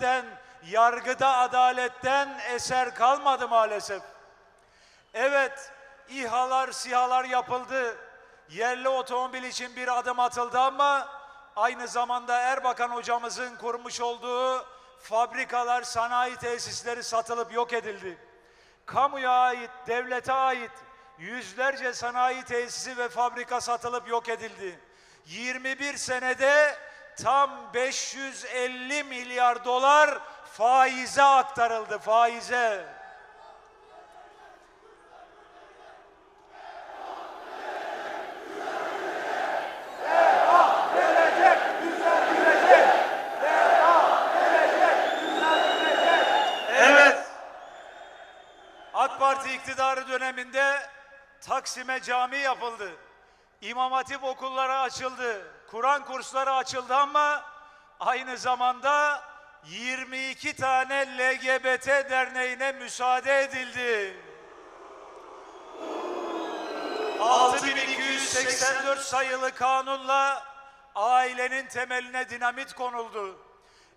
adaletten, yargıda adaletten eser kalmadı maalesef. Evet, İHA'lar, SİHA'lar yapıldı. Yerli otomobil için bir adım atıldı ama aynı zamanda Erbakan hocamızın kurmuş olduğu fabrikalar, sanayi tesisleri satılıp yok edildi. Kamuya ait, devlete ait yüzlerce sanayi tesisi ve fabrika satılıp yok edildi. 21 senede tam 550 milyar dolar faize aktarıldı, faize. Parti iktidarı döneminde Taksim'e cami yapıldı. İmam Hatip okulları açıldı. Kur'an kursları açıldı ama aynı zamanda 22 tane LGBT derneğine müsaade edildi. 6284 sayılı kanunla ailenin temeline dinamit konuldu.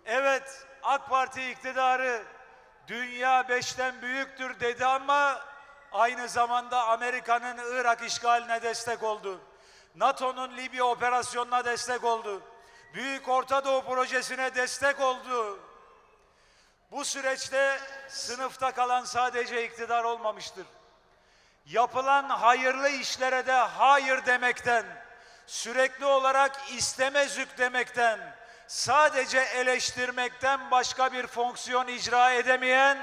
Evet, AK Parti iktidarı dünya beşten büyüktür dedi ama aynı zamanda Amerika'nın Irak işgaline destek oldu. NATO'nun Libya operasyonuna destek oldu. Büyük Orta Doğu projesine destek oldu. Bu süreçte sınıfta kalan sadece iktidar olmamıştır yapılan hayırlı işlere de hayır demekten, sürekli olarak istemezük demekten, sadece eleştirmekten başka bir fonksiyon icra edemeyen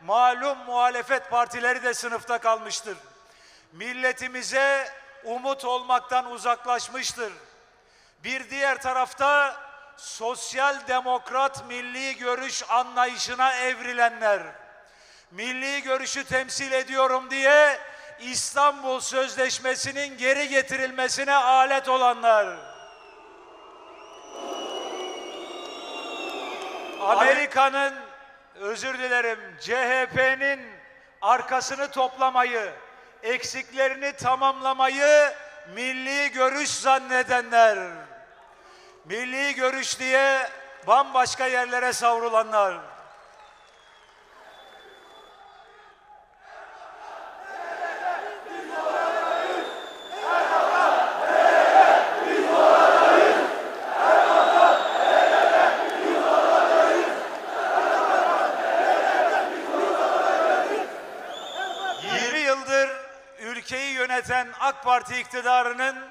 malum muhalefet partileri de sınıfta kalmıştır. Milletimize umut olmaktan uzaklaşmıştır. Bir diğer tarafta sosyal demokrat milli görüş anlayışına evrilenler, milli görüşü temsil ediyorum diye İstanbul Sözleşmesi'nin geri getirilmesine alet olanlar. Amerika'nın özür dilerim CHP'nin arkasını toplamayı, eksiklerini tamamlamayı milli görüş zannedenler. Milli görüş diye bambaşka yerlere savrulanlar. Yirmi 20 yıldır ülkeyi yöneten AK Parti iktidarının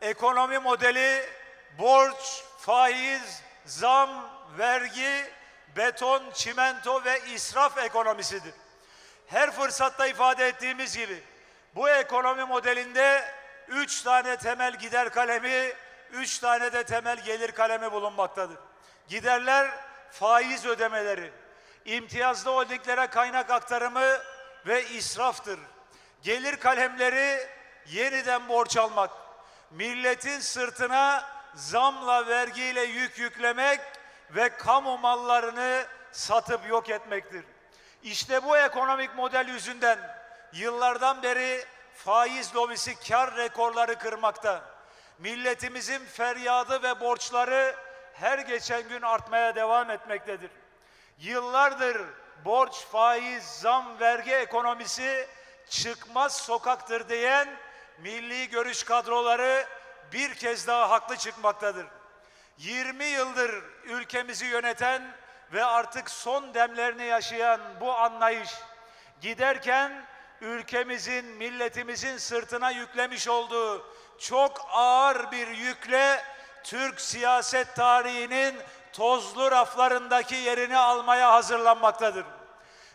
ekonomi modeli borç, faiz, zam, vergi, beton, çimento ve israf ekonomisidir. Her fırsatta ifade ettiğimiz gibi bu ekonomi modelinde üç tane temel gider kalemi, üç tane de temel gelir kalemi bulunmaktadır. Giderler faiz ödemeleri, imtiyazlı holdinglere kaynak aktarımı ve israftır. Gelir kalemleri yeniden borç almak, milletin sırtına zamla vergiyle yük yüklemek ve kamu mallarını satıp yok etmektir. İşte bu ekonomik model yüzünden yıllardan beri faiz lobisi kar rekorları kırmakta. Milletimizin feryadı ve borçları her geçen gün artmaya devam etmektedir. Yıllardır borç, faiz, zam, vergi ekonomisi çıkmaz sokaktır diyen milli görüş kadroları bir kez daha haklı çıkmaktadır. 20 yıldır ülkemizi yöneten ve artık son demlerini yaşayan bu anlayış giderken ülkemizin, milletimizin sırtına yüklemiş olduğu çok ağır bir yükle Türk siyaset tarihinin tozlu raflarındaki yerini almaya hazırlanmaktadır.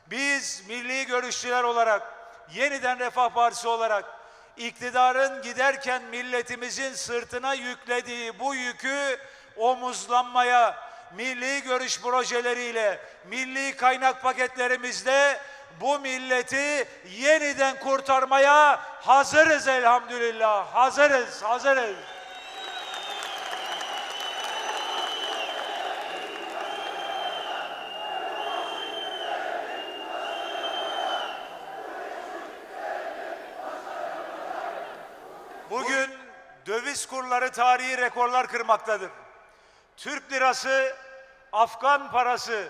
Biz milli görüşçüler olarak, yeniden Refah Partisi olarak iktidarın giderken milletimizin sırtına yüklediği bu yükü omuzlanmaya, milli görüş projeleriyle, milli kaynak paketlerimizle bu milleti yeniden kurtarmaya hazırız elhamdülillah. Hazırız, hazırız. Döviz kurları tarihi rekorlar kırmaktadır. Türk lirası Afgan parası,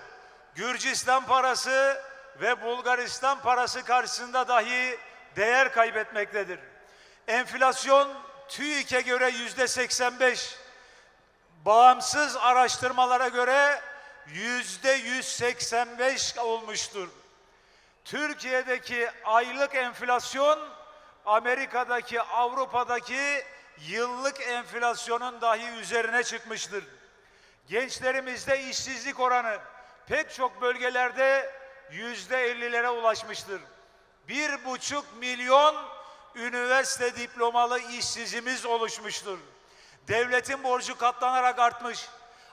Gürcistan parası ve Bulgaristan parası karşısında dahi değer kaybetmektedir. Enflasyon TÜİK'e göre yüzde 85, bağımsız araştırmalara göre yüzde 185 olmuştur. Türkiye'deki aylık enflasyon Amerika'daki, Avrupa'daki yıllık enflasyonun dahi üzerine çıkmıştır. Gençlerimizde işsizlik oranı pek çok bölgelerde yüzde ellilere ulaşmıştır. Bir buçuk milyon üniversite diplomalı işsizimiz oluşmuştur. Devletin borcu katlanarak artmış.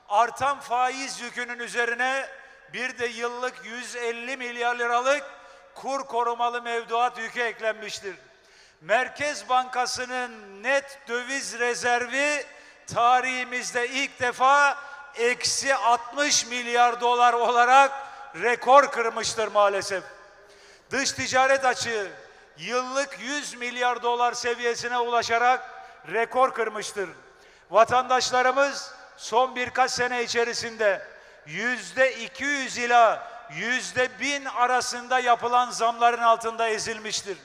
Artan faiz yükünün üzerine bir de yıllık 150 milyar liralık kur korumalı mevduat yükü eklenmiştir. Merkez Bankası'nın net döviz rezervi tarihimizde ilk defa eksi 60 milyar dolar olarak rekor kırmıştır maalesef. Dış ticaret açığı yıllık 100 milyar dolar seviyesine ulaşarak rekor kırmıştır. Vatandaşlarımız son birkaç sene içerisinde yüzde 200 ila yüzde 1000 arasında yapılan zamların altında ezilmiştir.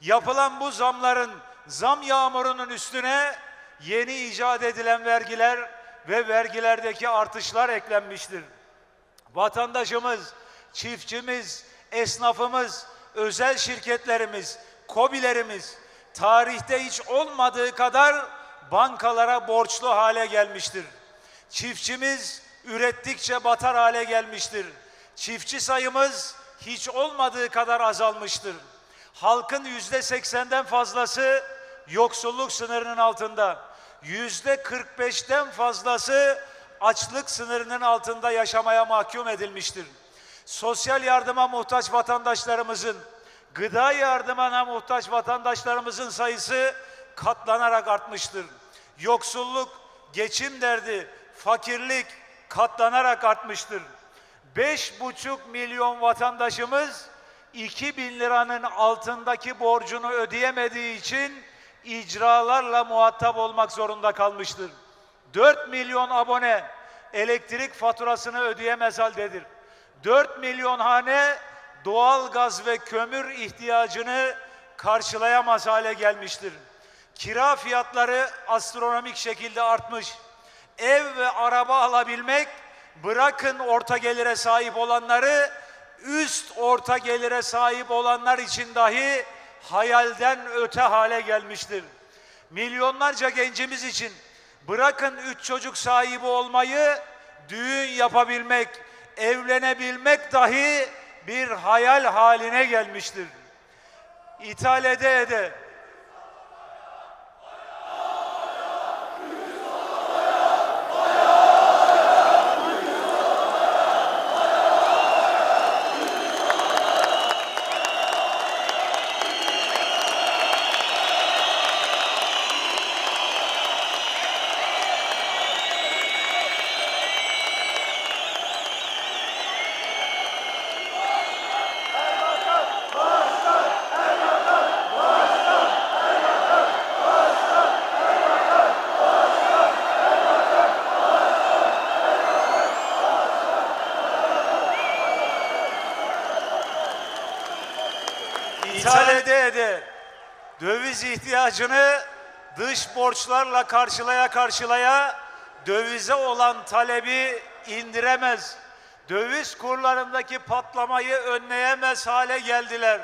Yapılan bu zamların zam yağmurunun üstüne yeni icat edilen vergiler ve vergilerdeki artışlar eklenmiştir. Vatandaşımız, çiftçimiz, esnafımız, özel şirketlerimiz, kobilerimiz tarihte hiç olmadığı kadar bankalara borçlu hale gelmiştir. Çiftçimiz ürettikçe batar hale gelmiştir. Çiftçi sayımız hiç olmadığı kadar azalmıştır. Halkın yüzde seksenden fazlası yoksulluk sınırının altında. Yüzde 45'ten fazlası açlık sınırının altında yaşamaya mahkum edilmiştir. Sosyal yardıma muhtaç vatandaşlarımızın, gıda yardımına muhtaç vatandaşlarımızın sayısı katlanarak artmıştır. Yoksulluk, geçim derdi, fakirlik katlanarak artmıştır. Beş buçuk milyon vatandaşımız 2000 liranın altındaki borcunu ödeyemediği için icralarla muhatap olmak zorunda kalmıştır. 4 milyon abone elektrik faturasını ödeyemez haldedir. 4 milyon hane doğal gaz ve kömür ihtiyacını karşılayamaz hale gelmiştir. Kira fiyatları astronomik şekilde artmış. Ev ve araba alabilmek bırakın orta gelire sahip olanları üst orta gelire sahip olanlar için dahi hayalden öte hale gelmiştir. Milyonlarca gencimiz için bırakın üç çocuk sahibi olmayı düğün yapabilmek, evlenebilmek dahi bir hayal haline gelmiştir. İthal ede ede İthal ede ede döviz ihtiyacını dış borçlarla karşılaya karşılaya dövize olan talebi indiremez. Döviz kurlarındaki patlamayı önleyemez hale geldiler.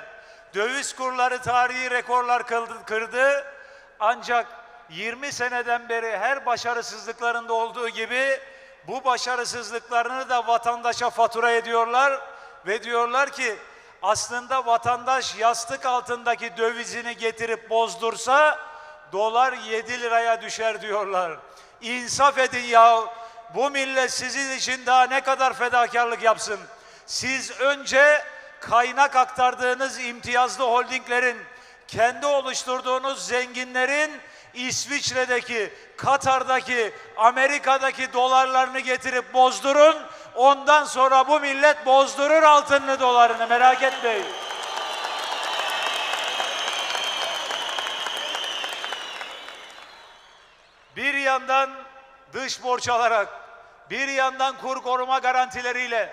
Döviz kurları tarihi rekorlar kırdı. Ancak 20 seneden beri her başarısızlıklarında olduğu gibi bu başarısızlıklarını da vatandaşa fatura ediyorlar ve diyorlar ki aslında vatandaş yastık altındaki dövizini getirip bozdursa dolar 7 liraya düşer diyorlar. İnsaf edin ya. Bu millet sizin için daha ne kadar fedakarlık yapsın? Siz önce kaynak aktardığınız imtiyazlı holdinglerin, kendi oluşturduğunuz zenginlerin İsviçre'deki, Katar'daki, Amerika'daki dolarlarını getirip bozdurun. Ondan sonra bu millet bozdurur altınını dolarını merak etmeyin. Bir yandan dış borç alarak, bir yandan kur koruma garantileriyle